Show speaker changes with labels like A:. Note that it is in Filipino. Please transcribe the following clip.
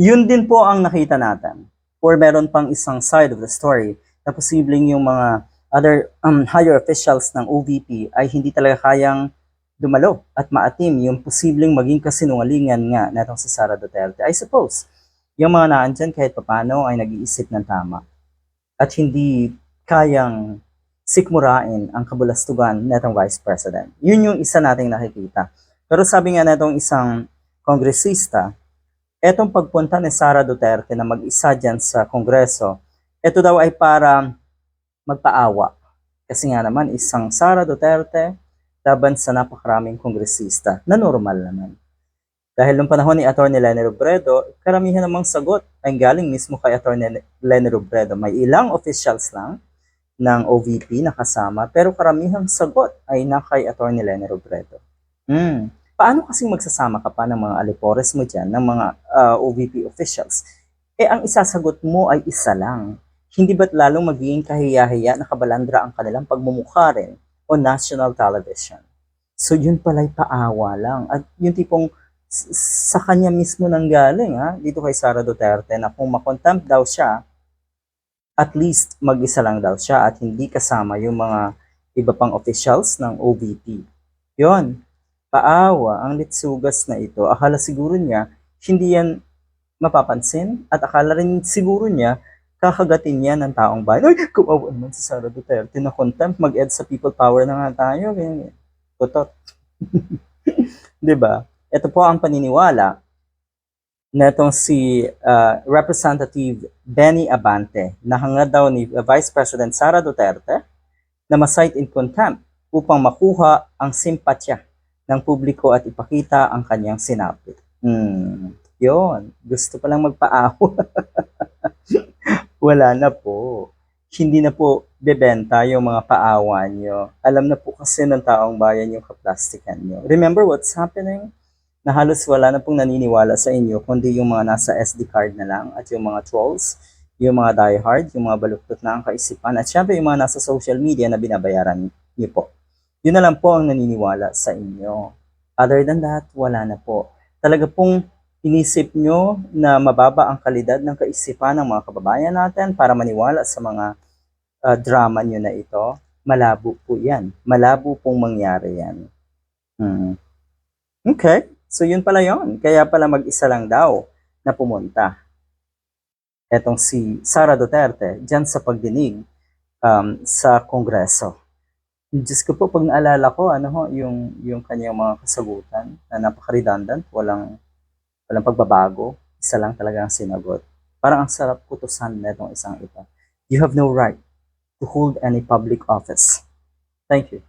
A: Yun din po ang nakita natin. Or meron pang isang side of the story na posibleng yung mga other um, higher officials ng OVP ay hindi talaga kayang dumalo at maatim yung posibleng maging kasinungalingan nga natong si Sara Duterte. I suppose, yung mga naandyan kahit papano ay nag-iisip ng tama at hindi kayang sikmurain ang kabulastugan netong Vice President. Yun yung isa nating nakikita. Pero sabi nga netong isang kongresista, etong pagpunta ni Sara Duterte na mag-isa dyan sa Kongreso, ito daw ay para magpaawa. Kasi nga naman, isang Sara Duterte laban sa napakaraming kongresista na normal naman. Dahil nung panahon ni Atty. Lenny Robredo, karamihan namang sagot ay galing mismo kay Atty. Lenny Robredo. May ilang officials lang ng OVP na kasama, pero karamihang sagot ay na kay Atty. Lenny Robredo. Hmm. Paano kasing magsasama ka pa ng mga alipores mo dyan, ng mga ah, OVP officials? Eh, ang isasagot mo ay isa lang. Hindi ba't lalong magiging kahiya-hiya na kabalandra ang kanilang pagmumukha rin o national television? So, yun pala'y paawa lang. At yung tipong sa kanya mismo nang galing, ha? dito kay Sara Duterte, na kung makontempt daw siya, at least mag-isa lang daw siya at hindi kasama yung mga iba pang officials ng OVP. Yon, paawa ang litsugas na ito. Akala siguro niya, hindi yan mapapansin at akala rin siguro niya, kakagatin niya ng taong bayan. Ay, kumawa naman si Sara Duterte na contempt, mag-ed sa people power na nga tayo. Ganyan. Ba? Ito po ang paniniwala netong si uh, Representative Benny Abante na hangad daw ni uh, Vice President Sara Duterte na ma-cite in contempt upang makuha ang simpatya ng publiko at ipakita ang kanyang sinapit. Hmm, yun. Gusto palang magpaawa. Wala na po. Hindi na po bebenta yung mga paawa nyo. Alam na po kasi ng taong bayan yung kaplastikan nyo. Remember what's happening? Na halos wala na pong naniniwala sa inyo, kundi yung mga nasa SD card na lang at yung mga trolls, yung mga diehard, yung mga baluktot na ang kaisipan, at syempre yung mga nasa social media na binabayaran niyo po. Yun na lang po ang naniniwala sa inyo. Other than that, wala na po. Talaga pong inisip nyo na mababa ang kalidad ng kaisipan ng mga kababayan natin para maniwala sa mga uh, drama nyo na ito, malabo po yan. Malabo pong mangyari yan. Hmm. Okay, so yun pala yon. Kaya pala mag-isa lang daw na pumunta. Etong si Sara Duterte, dyan sa pagdinig um, sa Kongreso. Diyos ko po, pag naalala ko, ano ho, yung, yung kanyang mga kasagutan na napaka-redundant, walang, walang pagbabago, isa lang talaga ang sinagot. Parang ang sarap kutusan na itong isang ito. You have no right to hold any public office. Thank you.